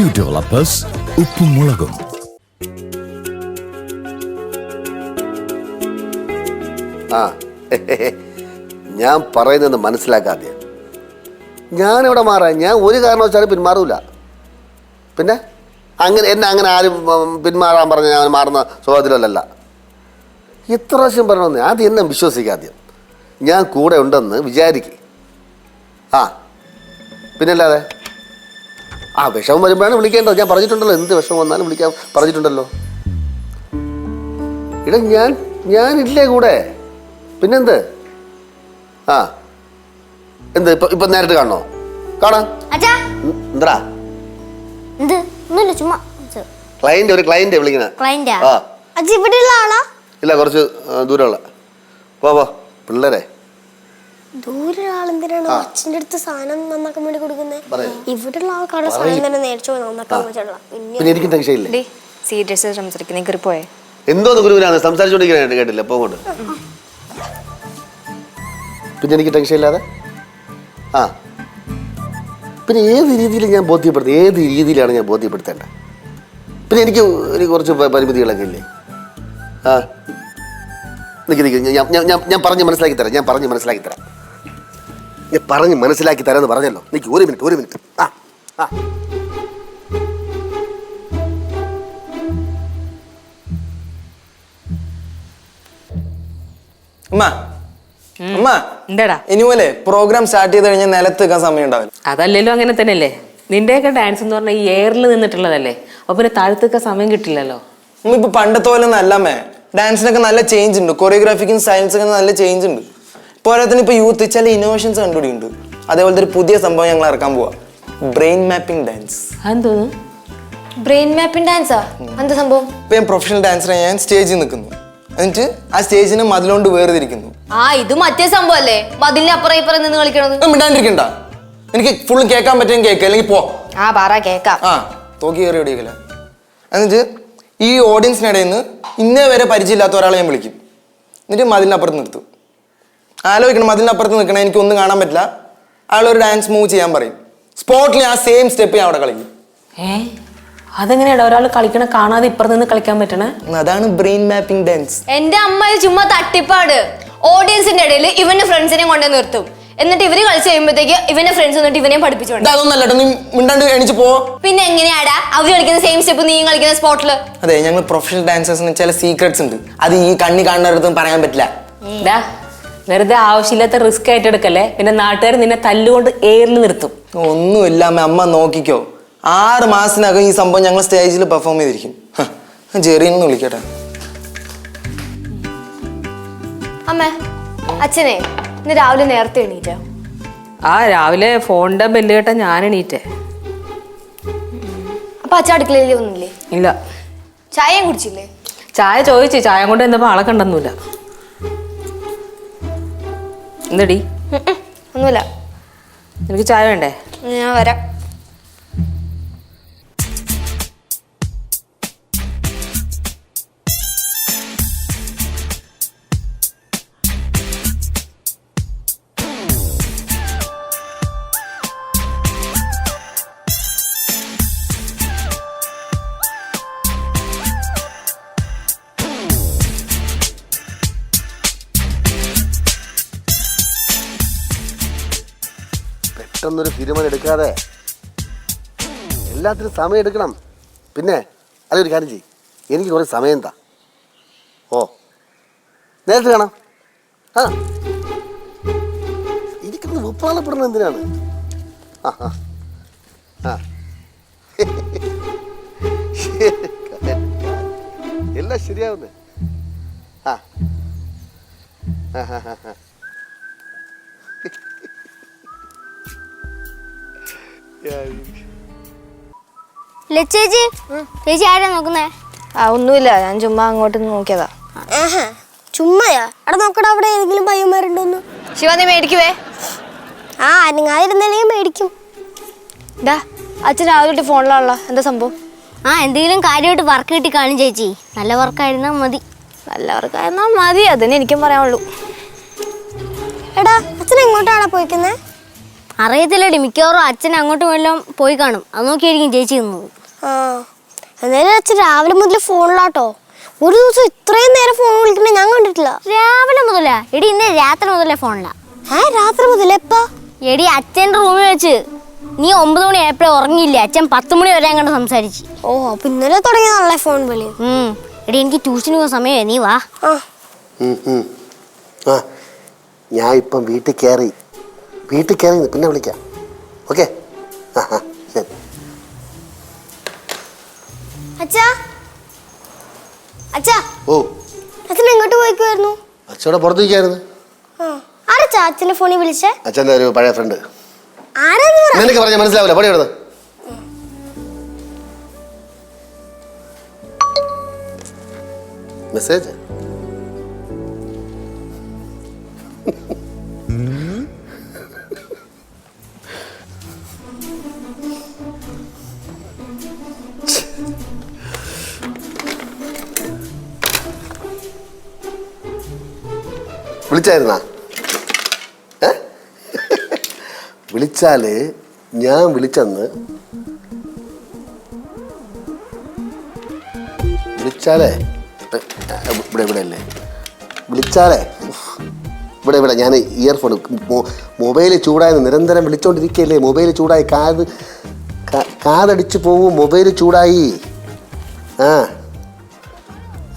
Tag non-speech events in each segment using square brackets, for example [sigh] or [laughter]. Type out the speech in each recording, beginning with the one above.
Q developers ഉപ്പും മുളകും ആ ഞാൻ പറയുന്നത് മനസ്സിലാക്കാതെ. ഞാനിവിടെ മാറാൻ ഞാൻ ഒരു കാരണവശാലും പിന്മാറൂല. പിന്നെ? അങ്ങനെ എന്നെ അങ്ങനെ ആരും പിന്മാറാൻ പറഞ്ഞ ഞാൻ മാറുന്ന സ്വഭാവത്തിലല്ല ഇത്ര പ്രാവശ്യം പറയണമെന്ന് ആദ്യം എന്നെ വിശ്വസിക്കാദ്യം ഞാൻ കൂടെ ഉണ്ടെന്ന് വിചാരിക്കും. ആ പിന്നല്ലാതെ? ആ വിഷമം വരുമ്പോഴാണ് വിളിക്കേണ്ടത്. ഞാൻ പറഞ്ഞിട്ടുണ്ടല്ലോ എന്ത് വിഷമം വന്നാലും വിളിക്കാൻ പറഞ്ഞിട്ടുണ്ടല്ലോ. ഇട ഞാൻ ഞാനില്ലേ കൂടെ? പിന്നെന്ത്? ആ എന്ത് ഇപ്പൊ ഇപ്പൊ നേരിട്ട് കാണണോ? കാണാം. എന്താ? ക്ലയന്റ് ഒരു ക്ലയന്റ് വിളിക്കണ ആ? ആളാ? ഇല്ല കുറച്ച് ദൂരമുള്ള പോ പോ പിള്ളേരെ. ദൂരെ ആളെന്തിനാണ് അച്ഛന്റെ അടുത്ത് സാധനം നന്നാക്കാൻ വേണ്ടി കൊടുക്കുന്നത് പറയാം. ഇവിടെയുള്ള ആൾക്കാരുടെ സാധനം തന്നെ നേരിച്ചു പോയി നന്നാക്കാൻ വെച്ചിട്ടുള്ള പിന്നെ എനിക്ക് ടെൻഷൻ ഇല്ലേ ഡേ സീരിയസ് സംസാരിക്കുന്ന കയറി പോയേ. എന്തോന്ന് ഗുരുവിനാണ്? സംസാരിച്ചോണ്ടിരിക്കണ കേട്ടില്ല. പിന്നെ എനിക്ക് ടെൻഷൻ ഇല്ലാതെ ആ. പിന്നെ ഏത് രീതിയിൽ ഞാൻ ബോധ്യപ്പെടുത്തി ഏത് രീതിയിലാണ് ഞാൻ ബോധ്യപ്പെടുത്തേണ്ടത്? പിന്നെ എനിക്ക് ഒരു കുറച്ച് പരിമിതികളൊക്കെ ഇല്ലേ? ആ. നിൽക്കി ഞാൻ ഞാൻ ഞാൻ പറഞ്ഞ് മനസ്സിലാക്കി തരാം. ഞാൻ പറഞ്ഞ് മനസ്സിലാക്കി തരാം. ഞാൻ പറഞ്ഞ് മനസ്സിലാക്കി തരാമെന്ന് പറഞ്ഞല്ലോ. നിൽക്കി ഒരു മിനിറ്റ് ഒരു മിനിറ്റ്. ആ ആ. അമ്മ അമ്മ. എന്താടാ? ഇനി പോലെ പ്രോഗ്രാം സ്റ്റാർട്ട് ചെയ്ത് കഴിഞ്ഞാൽ നിലത്ത് സമയം ഉണ്ടാവില്ല. അതല്ലല്ലോ അങ്ങനെ തന്നെയല്ലേ? നിന്റെയൊക്കെ ഡാൻസ് എന്ന് പറഞ്ഞാൽ ഈ എയറിൽ നിന്നിട്ടുള്ളതല്ലേ? അപ്പൊ പിന്നെ താഴത്തൊക്കെ സമയം കിട്ടില്ലല്ലോ. അമ്മ ഇപ്പൊ പണ്ടത്തെ പോലെ ഒന്നും അല്ലമ്മേ ഡാൻസിനൊക്കെ നല്ല ചേഞ്ച് ഉണ്ട്. കൊറിയോഗ്രാഫിക്കും സയൻസൊക്കെ നല്ല ചേഞ്ച് ഉണ്ട്. പോരാത്തിന് ഇപ്പൊ യൂത്ത് ചില ഇന്നോവേഷൻസ് കണ്ടുപിടിക്കുന്നുണ്ട് അതേപോലത്തെ ഒരു പുതിയ സംഭവം ഞങ്ങൾ ഇറക്കാൻ പോവാ. ബ്രെയിൻ മാപ്പിംഗ് ഡാൻസ് അതെന്തോന്നു ബ്രെയിൻ മാപ്പിംഗ് ഡാൻസാ എന്താ സംഭവം? ഇപ്പൊ ഞാൻ പ്രൊഫഷണൽ ഡാൻസറായി ഞാൻ സ്റ്റേജിൽ നിൽക്കുന്നു. എന്നിട്ട് ആ സ്റ്റേജിനെ മതിലോണ്ട് വേർതിരിക്കുന്നു. ആ ഇത് മറ്റേ സംഭവം അല്ലേ മതിലിന് അപ്പുറം ഇപ്പുറം നിന്ന് കളിക്കണത്. അത് മിണ്ടാണ്ടിരിക്കണ്ട. എനിക്ക് ഫുള്ള് കേൾക്കാൻ പറ്റുമെങ്കിൽ കേൾക്കുക അല്ലെങ്കിൽ പോ. ആ പറ കേക്കാം ആ തോക്കി കയറി ഓടിക്കല എന്നിട്ട് ഈ ഓഡിയൻസിനിടയിൽ നിന്ന് ഇന്നേ വരെ പരിചയമില്ലാത്ത ഒരാളെ ഞാൻ വിളിക്കും. എന്നിട്ട് മതിലിനപ്പുറത്ത് നിർത്തും. ആലോചിക്കണം അതിനപ്പുറത്ത് നിൽക്കണം എനിക്ക് ഒന്നും കാണാൻ പറ്റില്ല. അയാളൊരു ഡാൻസ് മൂവ് ചെയ്യാൻ പറയും. സ്പോട്ടിൽ ആ സെയിം സ്റ്റെപ്പ് ഞാൻ അവിടെ കളിക്കും. ഏ? അതെങ്ങനെയാടാ? ഒരാൾ കളിക്കണ കാണാതെ ഇപ്പുറത്ത് നിന്ന് കളിക്കാൻ പറ്റണേ? അതാണ് ബ്രെയിൻ മാപ്പിംഗ് ഡാൻസ് എന്റെ അമ്മ ഇത് ചുമ്മാ തട്ടിപ്പാട്. ഓഡിയൻസിന്റെ ഇടയിൽ ഇവന്റെ ഫ്രണ്ട്സിനെ കൊണ്ടേ നിർത്തും. എന്നിട്ട് ഇവർ കളിച്ചു കഴിയുമ്പോഴത്തേക്ക് ഇവന്റെ ഫ്രണ്ട്സ് വന്നിട്ട് ഇവനെ പഠിപ്പിച്ചോണ്ട്. അതൊന്നല്ല നീ മിണ്ടാണ്ട് എണിച്ച് പോ. പിന്നെ എങ്ങനെയാടാ? അവർ കളിക്കുന്ന സെയിം സ്റ്റെപ്പ് നീ കളിക്കുന്ന സ്പോട്ടിൽ അതെ ഞങ്ങൾ പ്രൊഫഷണൽ ഡാൻസേഴ്സിന് ചില സീക്രട്സ് ഉണ്ട്. അത് ഈ കണ്ണി കാണുന്നിടത്തും പറയാൻ പറ്റില്ല. വെറുതെ ആവശ്യമില്ലാത്ത റിസ്ക് ഏറ്റെടുക്കല്ലേ? പിന്നെ നാട്ടുകാർ നിന്നെ തല്ലുകൊണ്ട് എയറിൽ നിർത്തും. ഒന്നുമില്ല അമ്മ അമ്മ നോക്കിക്കോ. ആറ് മാസത്തിനകം ഈ സംഭവം ഞങ്ങൾ സ്റ്റേജിൽ പെർഫോം ചെയ്തിരിക്കും. ജെറിന്ന് വിളിക്കട്ടെ. അമ്മ അച്ഛനെ ഇന്ന് രാവിലെ നേരത്തെ എണീറ്റോ? ആ രാവിലെ ഫോണിന്റെ ബെല്ല് കേട്ട ഞാൻ എണീറ്റേ. അപ്പൊ അച്ഛൻ അടുക്കളയിൽ ഒന്നുമില്ലേ? ഇല്ല. ചായയും കുടിച്ചില്ലേ? ചായ ചോദിച്ചു ചായ കൊണ്ട് എന്താ ആളെ കണ്ടെന്നില്ല എന്തടി ഒന്നുമില്ല. എനിക്ക് ചായ വേണ്ടേ? ഞാൻ വരാം. തീരുമാനം എടുക്കാതെ എല്ലാത്തിനും സമയം എടുക്കണം. പിന്നെ അതൊരു കാര്യം ചെയ്യും. എനിക്ക് കുറേ സമയം താ. ഓ നേരത്തെ കാണാം. ആ. എനിക്കൊന്ന് വിപ്രാളപ്പെടുന്നത് എന്തിനാണ്? ആ. ആ. [laughs] എല്ലാം ശരിയാവുന്നേ. ആ. ആ ആ ആ ആ. ലച്ചേച്ചി ചേച്ചി. ആരാ നോക്കുന്നേ? ആ ഒന്നുമില്ല. ഞാൻ ചുമ്മാ അങ്ങോട്ട് നോക്കിയതാ. ആഹാ ചുമ്മായാ? അവിടെ നോക്കടാ അവിടെ ഏതെങ്കിലും പയ്യന്മാരുണ്ടോന്ന്. ശിവ നീ മേടിക്കുവേ? ആ അനങ്ങാതിരുന്നാലേ മേടിക്കും. ഡാ അച്ഛൻ രാവിലെ തൊട്ട് ഫോണിലാണല്ലോ. എന്താ സംഭവം? ആ എന്തെങ്കിലും കാര്യമായിട്ട് വർക്ക് കിട്ടി കാണും ചേച്ചി. നല്ല വർക്കായിരുന്നാ മതി. നല്ല വർക്കായിരുന്നാ മതി. അതിന് എനിക്കും പറയാനുള്ളൂ. എടാ അച്ഛൻ എങ്ങോട്ടാണ് പോയിക്കുന്നേ? അറിയത്തില്ലടി. മിക്കവാറും അച്ഛൻ അങ്ങോട്ടും എല്ലാം പോയി കാണും. അത് നോക്കിയായിരിക്കും ചേച്ചി നിന്നത് ആ. എന്തായാലും അച്ഛൻ രാവിലെ മുതൽ ഫോണിലാട്ടോ. ഒരു ദിവസം ഇത്രയും നേരം ഫോൺ വിളിക്കുന്നത് ഞാൻ കണ്ടിട്ടില്ല. രാവിലെ മുതലാ. എടി ഇന്ന് രാത്രി മുതലേ ഫോണിലാ. ഏ രാത്രി മുതൽ എപ്പാ? എടി അച്ഛന്റെ റൂമിൽ വെച്ച് നീ ഒമ്പത് മണി ആയപ്പോഴേ ഉറങ്ങിയില്ല? അച്ഛൻ പത്ത് മണി വരെ അങ്ങോട്ട് സംസാരിച്ച്. ഓ അപ്പൊ ഇന്നലെ തുടങ്ങിയ നല്ല ഫോൺ വിളി? ഉം. എടി എനിക്ക് ട്യൂഷന് പോകുന്ന സമയമേ നീ വാ. ആ. ഉം, ഉം. ആ ഞാൻ ഇപ്പം വീട്ടിൽ കയറി വീട്ടിൽ കയറി പിന്നെ വിളിക്കാം. ഓക്കെ ആ ആ ശരി. അച്ഛാ. അച്ഛാ. ഓ. അച്ഛൻ എങ്ങോട്ട് പോയിക്കുമായിരുന്നു അച്ഛടെ പുറത്തേക്കായിരുന്നു ആ. ആരച്ചാ അച്ഛന്റെ ഫോണിൽ വിളിച്ചേ? അച്ഛന്റെ ഒരു പഴയ ഫ്രണ്ട് ആരാന്ന് പറ. നിനക്ക് പറഞ്ഞാൽ മനസ്സിലാവില്ല. പടി മെസ്സേജ് വിളിച്ചായിരുന്നാ? വിളിച്ചാൽ ഞാൻ വിളിച്ചന്ന് വിളിച്ചാലേ? ഇവിടെ ഇവിടെ അല്ലേ? വിളിച്ചാലേ? ഇവിടെ ഇവിടെ ഞാൻ ഇയർഫോൺ മൊബൈൽ ചൂടായെന്ന് നിരന്തരം വിളിച്ചോണ്ടിരിക്കുകയല്ലേ മൊബൈൽ ചൂടായി കാത് കാതടിച്ച് പോവും മൊബൈൽ ചൂടായി. ആ.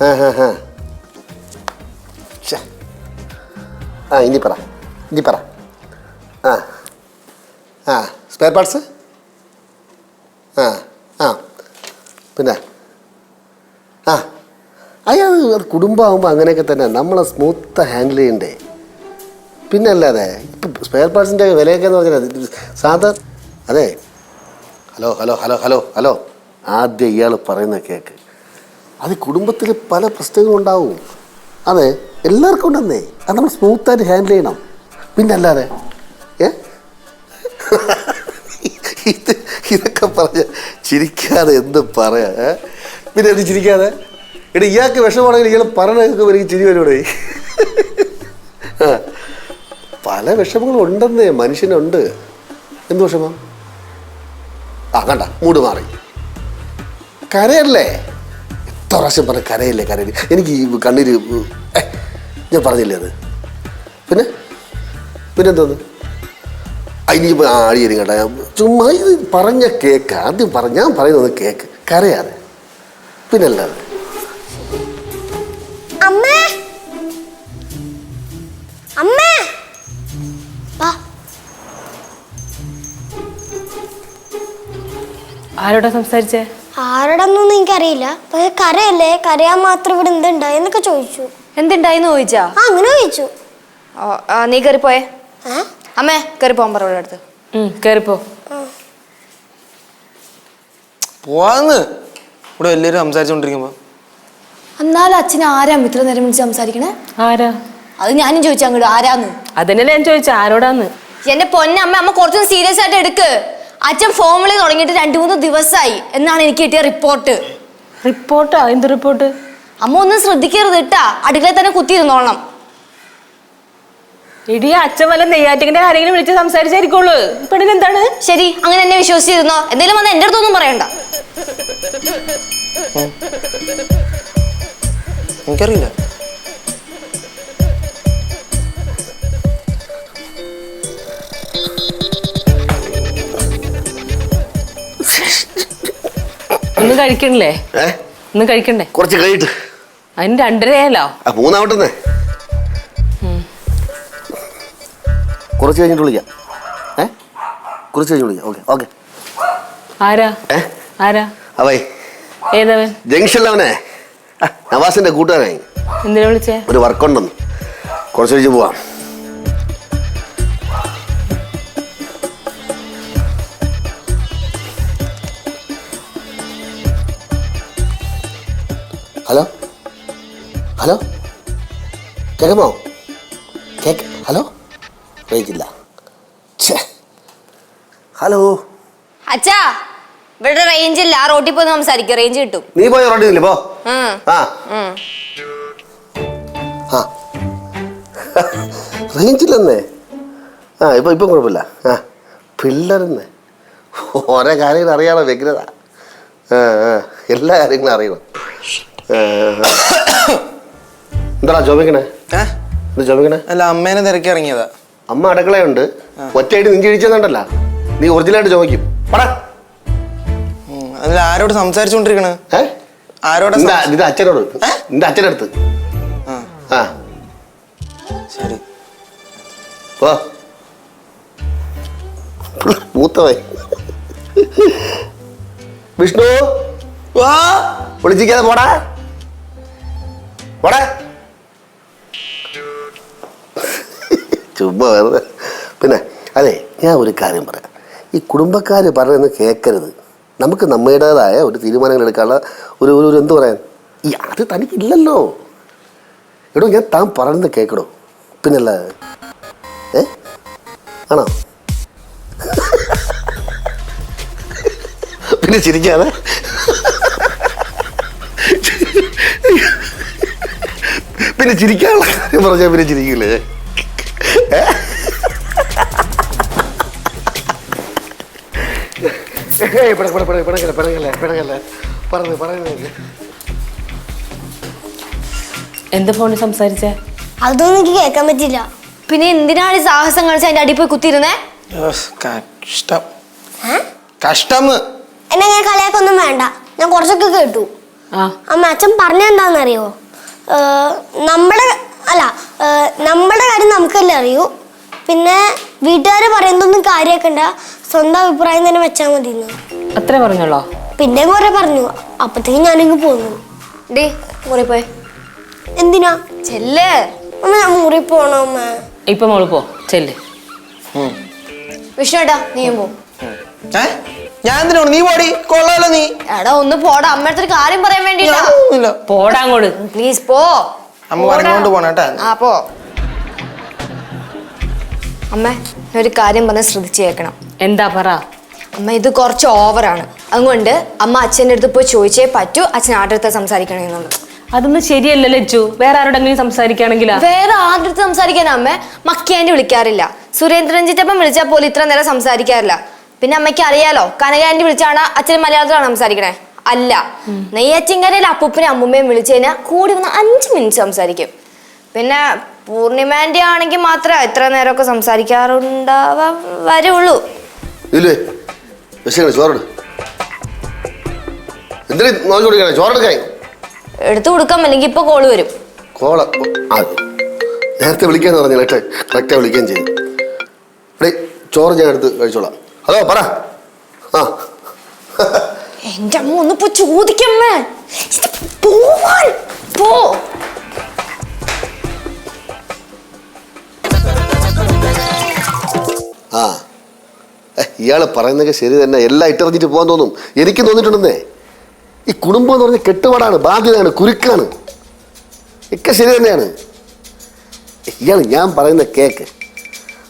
ആ ഹാ ഹാ ആ ഇനി പറ ഇനി പറ. ആ ആ സ്പെയർ പാർട്സ് ആ ആ പിന്നെ. ആ അത് കുടുംബമാകുമ്പോൾ അങ്ങനെയൊക്കെ തന്നെ നമ്മളെ സ്മൂത്ത് ഹാൻഡിൽ ചെയ്യണ്ടേ. പിന്നെ അല്ലാതെ ഇപ്പം സ്പെയർ പാർട്സിന്റെ വിലയൊക്കെ എന്ന് പറഞ്ഞാൽ സാധാ അതെ. Hello hello hello hello hello. ആദ്യം ഇയാൾ പറയുന്ന കേക്ക്. അത് കുടുംബത്തിൽ പല പ്രശ്നങ്ങളും ഉണ്ടാവും. അതെ. എല്ലാവർക്കും ഉണ്ടെന്നേ. അത് നമ്മൾ സ്മൂത്തായിട്ട് ഹാൻഡിൽ ചെയ്യണം. പിന്നെ അല്ലാതെ ഏ? ഇത് ഇതൊക്കെ പറഞ്ഞ ചിരിക്കാതെ എന്ത് പറയാ പിന്നെ എന്ത് ചിരിക്കാതെ? എടി ഇയാൾക്ക് വിഷമാണെങ്കിൽ ഇയാൾ പറഞ്ഞൊക്കെ എനിക്ക് ചിരി വരൂടെ പല വിഷമങ്ങളും ഉണ്ടെന്നേ മനുഷ്യനുണ്ട്. എന്ത് വിഷമം? ആ കണ്ട മൂട് മാറി. കരയല്ലേ? എത്ര പ്രാവശ്യം പറഞ്ഞ കരയല്ലേ കരയില്ലേ എനിക്ക് ഈ കണ്ണീര് ഏ, ഞാൻ പറഞ്ഞില്ലേ അത്? പിന്നെ? പിന്നെന്തോന്ന്? ഇനിയിപ്പോൾ ആടിയരും കേട്ടോ. ഞാൻ ചുമ്മാ ഇത് പറഞ്ഞ കേക്ക് ആദ്യം പറഞ്ഞ ഞാൻ പറയുന്നത് കേക്ക്. കരയാതെ. പിന്നല്ലാതെ. അമ്മേ! ആരോടാ സംസാരിച്ചേ? ആരോടൊന്നും എനിക്കറിയില്ല. പക്ഷെ കരയല്ലേ? കരയാൻ മാത്രം ഇവിടെ എന്തുണ്ടായി എന്നൊക്കെ ചോദിച്ചു. എന്തുണ്ടായിന്ന് ചോദിച്ചാ? ആ അങ്ങനെ ചോദിച്ചു. ആ, ആ, നീ കയറി പോയേ അമ്മേ കയറി പോകാൻ പറ ഇവിടെ അടുത്ത്. ഉം, കേറിപ്പോ. പോവാന്ന്. ഇവിടെ എല്ലാവരും സംസാരിച്ചുകൊണ്ടിരിക്കുമ്പോ എന്നാലും അച്ഛൻ ആരാ ഇത്ര നേരം വിളിച്ച് സംസാരിക്കണേ? ആരാ? അത് ഞാനും ചോദിച്ചു അങ്ങോട്ട് ആരാന്ന്? അതന്നെയല്ലേ ഞാൻ ചോദിച്ച ആരോടാന്ന്? എന്റെ പൊന്നമ്മ അമ്മ കുറച്ചും സീരിയസ് ആയിട്ട് എടുക്ക്. അച്ഛൻ ഫോമിൽ വിളി തുടങ്ങിയിട്ട് രണ്ടു മൂന്ന് ദിവസമായി എന്നാണ് എനിക്ക് കിട്ടിയ റിപ്പോർട്ട് റിപ്പോർട്ടാ എന്ത് റിപ്പോർട്ട് അമ്മ ഒന്നും ശ്രദ്ധിക്കരുത് കേട്ടാ. അടുക്കളയിൽ തന്നെ കുത്തിയിരുന്നോളണം. ഇടി അച്ഛൻ വല്ല നെയ്യാറ്റിന്റെ ആരെങ്കിലും വിളിച്ച് സംസാരിച്ചായിരിക്കുള്ളൂ. പെണ്ണിന് എന്താണ്? ശരി അങ്ങനെ എന്നെ വിശ്വസിച്ചിരുന്നോ? എന്തെങ്കിലും വന്ന് എന്റെ അടുത്തൊന്നും പറയണ്ട. എനിക്കറിയില്ല. ഒന്നും കഴിക്കണില്ലേ? ഏ ഒന്നും കഴിക്കണ്ടേ? കുറച്ച് കഴിയിട്ട് അതിന് രണ്ടരയല്ലോ മൂന്നാവട്ടെ കുറച്ച് കഴിഞ്ഞിട്ട് വിളിക്കാം. ഏ? കുറച്ച് കഴിഞ്ഞ് വിളിക്കാം. Okay okay. ആരാ? ഏ? ആരാ? അവേ ഏതവൻ? ജംഗ്ഷനിലവനെ. നവാസിന്റെ കൂട്ടുകാരായി എന്തിനാ വിളിച്ചേ? ഒരു വർക്കുണ്ടെന്ന് കുറച്ച് കഴിഞ്ഞ് പോവാം. ഹലോ? കേൾക്കുമോ കേക്ക് ഹലോ? ഛേ. ഹലോ? അച്ഛാ ഇവിടെ റേഞ്ച് ഇല്ല. ആ റോട്ടിൽ പോയി സംസാരിക്കും. റേഞ്ച് കിട്ടും. നീ പോയ റോഡില്ലേ പോ. ആ. ആ. ഉം. ആ. റേഞ്ചില്ലെന്നേ ആ ഇപ്പം ഇപ്പം കുഴപ്പമില്ല. ആ പിള്ളേരെന്ന്. ഓരോ കാര്യങ്ങൾ അറിയാണോ വ്യഗ്രത. എല്ലാ കാര്യങ്ങളും അറിയണം. എന്താടാ ചോദിക്കണേ ഏഹ് എന്താ ചോദിക്കണേ അല്ല അമ്മേനെ തിരക്കി ഇറങ്ങിയതാ അമ്മ അടുക്കളയുണ്ട് ഒറ്റയായിട്ട് നെഞ്ചി ഇടിച്ചെന്നുണ്ടല്ല നീ ഒറിജിനലായിട്ട് ചോദിക്കും പടാ. ഉം, അതിൽ ആരോട് സംസാരിച്ചുകൊണ്ടിരിക്കണ് ഏ? ആരോടാ നിന്റെ സംസാ- നിന്റെ അച്ഛനോട്? നിന്റെ അടുത്ത്. ആ. ആ. ശരി. പോ. മൂത്തവേ വിഷ്ണു? വാ. വിളിച്ചിരിക്കാതെ പോടാ. പോടാ. ചുമ്മാ പിന്നെ അതെ ഞാൻ ഒരു കാര്യം പറയാം. ഈ കുടുംബക്കാർ പറയുന്നത് കേൾക്കരുത് നമുക്ക് നമ്മുടേതായ ഒരു തീരുമാനങ്ങൾ എടുക്കാനുള്ള ഒരു ഒരു എന്ത് പറയാൻ? ഈ അത് തനിക്കില്ലല്ലോ. എടോ ഞാൻ താൻ പറയുന്നത് കേൾക്കണോ പിന്നല്ല ഏ? ആണോ? പിന്നെ ചിരിക്കാതെ? പിന്നെ ചിരിക്കാനുള്ള കാര്യം പറഞ്ഞാൽ പിന്നെ ചിരിക്കില്ലേ ഏയ്. പറഞ്ഞ് പറയുന്നത് എന്ത് ഫോണിൽ സംസാരിച്ചേ? അതൊന്നും എനിക്ക് കേൾക്കാൻ പറ്റില്ല പിന്നെ എന്തിനാണ് ഈ സാഹസം കാണിച്ച് അതിന്റെ അടിയിൽ പോയി കുത്തിയിരുന്നേ? കഷ്ടം. ഏ? കഷ്ടം. എന്നെ ഞാൻ കളിയാക്കൊന്നും വേണ്ട. ഞാൻ കുറച്ചൊക്കെ കേട്ടു. ആ. അമ്മ അച്ഛൻ പറഞ്ഞെന്താണെന്നറിയോ നമ്മുടെ അല്ല നമ്മുടെ കാര്യം നമുക്കല്ലേ അറിയൂ? പിന്നെ വീട്ടുകാർ പറയുന്നതൊന്നും കാര്യമാക്കണ്ട. സ്വന്തം അഭിപ്രായം തന്നെ വെച്ചാൽ മതി അത്ര പറഞ്ഞോളോ? പിന്നെ കുറെ പറഞ്ഞു. അപ്പത്തേക്ക് ഞാനിങ്ങ് പോന്നു. ഡേ മുറി പോയെ. എന്തിനാ? ചെല്ല്. അമ്മ ഞാൻ മുറി പോണോ അമ്മ. ഇപ്പൊ മോൾ പോ. ചെല്ല്. വിഷ്ണുട്ടാ നീയും പോ. ഞാൻ എന്തിനാണ് നീ പോടി. കൊള്ളാലോ നീ. എടാ ഒന്ന് പോടാ. അമ്മയുടെ കാര്യം പറയാൻ വേണ്ടിട്ടാ. പോടാ അങ്ങോട്ട്. പ്ലീസ് പോ. അമ്മ പറഞ്ഞുകൊണ്ട് ആ പോ. അമ്മ ഞാൻ ഒരു കാര്യം പറഞ്ഞ് ശ്രദ്ധിച്ചേക്കണം എന്താ പറ? അമ്മ ഇത് കുറച്ച് ഓവറാണ് അതുകൊണ്ട് അമ്മ അച്ഛന്റെ അടുത്ത് പോയി ചോദിച്ചേ പറ്റൂ അച്ഛൻ ആരുടെ അടുത്ത് സംസാരിക്കണേ എന്നുള്ളത്. അതൊന്നും ശരിയല്ല ലജ്ജു. വേറെ ആരോടെങ്കിലും സംസാരിക്കുകയാണെങ്കിലാ? വേറെ ആരുടെ അടുത്ത് സംസാരിക്കാൻ അമ്മ? മക്കിയാന്റെ വിളിക്കാറില്ല. സുരേന്ദ്രൻ ചിറ്റപ്പൻ വിളിച്ചാൽ പോലും ഇത്ര നേരം സംസാരിക്കാറില്ല. പിന്നെ അമ്മയ്ക്ക് അറിയാലോ കനകാന്റെ വിളിച്ചാണ് അച്ഛൻ മലയാളത്തിലാണ് സംസാരിക്കണേ. അല്ല. നെയ്യച്ചിങ്കരയിൽ അപ്പൂപ്പനെ അമ്മൂമ്മയും വിളിച്ചു കഴിഞ്ഞാൽ കൂടി വന്ന് അഞ്ച് മിനിറ്റ് സംസാരിക്കും. പിന്നെ പൂർണിമാന്റെ ആണെങ്കിൽ മാത്രമേ ഇത്ര നേരമൊക്കെ സംസാരിക്കാറുണ്ടാവാ വരുള്ളൂ. ഇല്ലേ? വിഷയങ്ങൾ ചോറ് എന്തിനു നോക്കി കൊടുക്കണേ? ചോറെടുക്കാൻ എടുത്തു കൊടുക്കാം അല്ലെങ്കിൽ ഇപ്പൊ കോൾ വരും. കോള ആ നേരത്തെ വിളിക്കാന്ന് പറഞ്ഞു കേട്ടെ കറക്റ്റായി വിളിക്കുകയും ചെയ്തു. എടേ ചോറ് ഞാൻ എടുത്ത് കഴിച്ചോളാം. ഹലോ പറ. ആ. എന്റെ അമ്മ ഒന്നിപ്പോ ചോദിക്കമ്മേ. ഇത് പോവാൻ പോ. ആ. ഇയാൾ പറയുന്നതൊക്കെ ശരി തന്നെ. എല്ലാം ഇട്ടെറിഞ്ഞിട്ട് പോകാൻ തോന്നും. എനിക്ക് തോന്നിയിട്ടുണ്ടെന്നേ. ഈ കുടുംബം എന്ന് പറഞ്ഞ കെട്ടുപാടാണ് ബാധ്യതയാണ് കുരുക്കാണ്. ഒക്കെ ശരി തന്നെയാണ്. ഇയാൾ ഞാൻ പറയുന്ന കേക്ക്.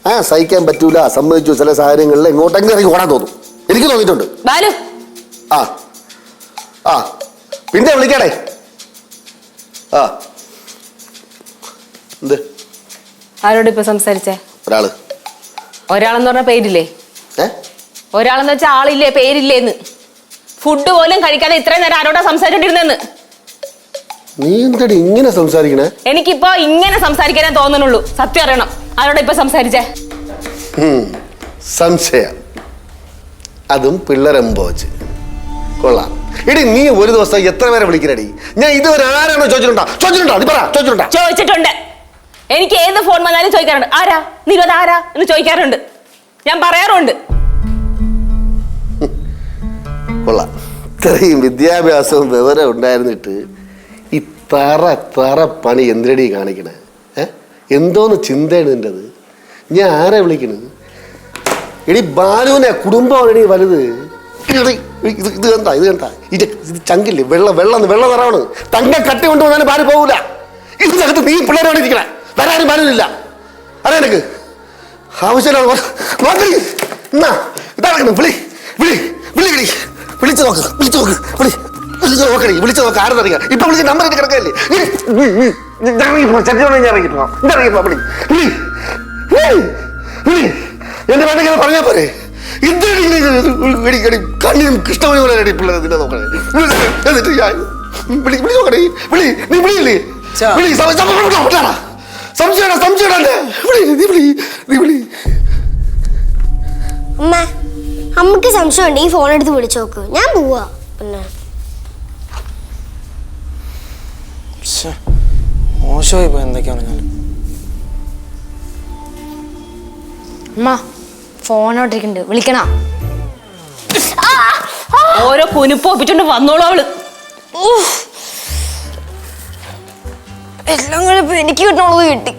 ആ സഹിക്കാൻ പറ്റൂല സമ്മതിച്ചു ചില സാഹചര്യങ്ങളിൽ എങ്ങോട്ടെങ്കിലും ഇറങ്ങി ഓടാൻ തോന്നും. എനിക്ക് തോന്നിയിട്ടുണ്ട്. ബാലു. ആ. ആ. പിന്നെ വിളിക്കണേ ആ. എന്ത്? ആരോട് ഇപ്പൊ സംസാരിച്ചേ? ഒരാൾ. ഒരാളെന്ന് പറഞ്ഞ പേരില്ലേ? ഏ? ഒരാളെന്ന് വെച്ചാൽ ആളില്ലേ പേരില്ലേന്ന്. ഫുഡ് പോലും കഴിക്കാതെ ഇത്രയും നേരം ആരോടാ സംസാരിച്ചോണ്ടിരുന്നെന്ന്? നീ എന്തടി ഇങ്ങനെ സംസാരിക്കണേ? എനിക്കിപ്പോ ഇങ്ങനെ സംസാരിക്കാനേ തോന്നുന്നുള്ളൂ സത്യം അറിയണം. ആരോടാ ഇപ്പൊ സംസാരിച്ചേ? ഉം, സംശയം. അതും പിള്ളേരെമ്പോച്ച് കൊള്ളാം. എടി നീ ഒരു ദിവസം എത്ര പേരെ വിളിക്കണടി? ഞാൻ ഇതുവരെ ആരാണോ ചോദിച്ചിട്ടുണ്ടോ? ചോദിച്ചിട്ടുണ്ടോ? നീ പറ ചോദിച്ചിട്ടുണ്ടോ? ചോദിച്ചിട്ടുണ്ട്. എനിക്ക് ഏത് ഫോൺ വന്നാലും ചോദിക്കാറുണ്ട്. ആരാ? നിരത് ആരാ? എന്ന് ചോദിക്കാറുണ്ട്. ഞാൻ പറയാറുണ്ട്. ഇത്രയും വിദ്യാഭ്യാസവും വിവരം ഉണ്ടായിരുന്നിട്ട് ഈ തറ തറ പണി എന്തിനടി കാണിക്കണേ? എന്തോന്ന് ചിന്തയാണ് നിന്റെത്? ഞാൻ ആരെ വിളിക്കണത്? എടി ബാലുവിനെ കുടുംബമാണ് വലുത്. ഇത് ഇത് കണ്ട ഇത് കണ്ട. ഇത് ഇത് ചങ്കില്ലേ? വെള്ളം വെള്ളം വെള്ളം നിറവാണ്. തങ്ക കട്ടി കൊണ്ട് വന്നാലും ബാലു പോകൂല ഇതിനകത്ത് നീ പിള്ളേരാണ് ഇരിക്കണേ. വരാനും ബാലുവില്ല അറിയാം എനിക്ക് ആവശ്യമില്ല എന്നാ ഇതാക്കണം വിളി വിളി വിളി വിളി വിളിച്ചു നോക്ക് വിളിച്ചു നോക്ക് വിളി വിളിച്ചു നോക്കണേ വിളിച്ചു നോക്ക് ആരെന്നറിയാം ഇപ്പൊ വിളിച്ച നമ്പർ എന്റെ കിടക്കല്ലേ ഇറങ്ങിപ്പോ വിളി വിളി വിളി വിളി എന്റെ വേണ്ടെങ്കിൽ പറഞ്ഞാ പോരെ ഇത്? എടി, കണ്ണിനും കൃഷ്ണമണി പോലെ പിള്ളേരെ നിന്നെ നോക്കണേ എന്നിട്ട് ഞാൻ വിളി വിളി നോക്കണേ വിളി നീ വിളിയില്ലേ. വിളി സമയം. സംശയടാ സംശയടാ എന്നെ. വിളി നീ വിളി നീ വിളി അമ്മ അമ്മയ്ക്ക് സംശയമുണ്ട്. ഈ ഫോൺ എടുത്ത് വിളിച്ചു നോക്ക്. ഞാൻ പോവാ. പിന്നെ. മോശമായി പോയി അമ്മ ഫോണോട്ടിരിക്കുന്നുണ്ട് വിളിക്കണ? ഓരോ കുനിപ്പ് ഒപ്പിച്ചോണ്ട് വന്നോളൂ അവൾ. എല്ലാം കൂടെ എനിക്ക് കിട്ടണുള്ളത് കിട്ടി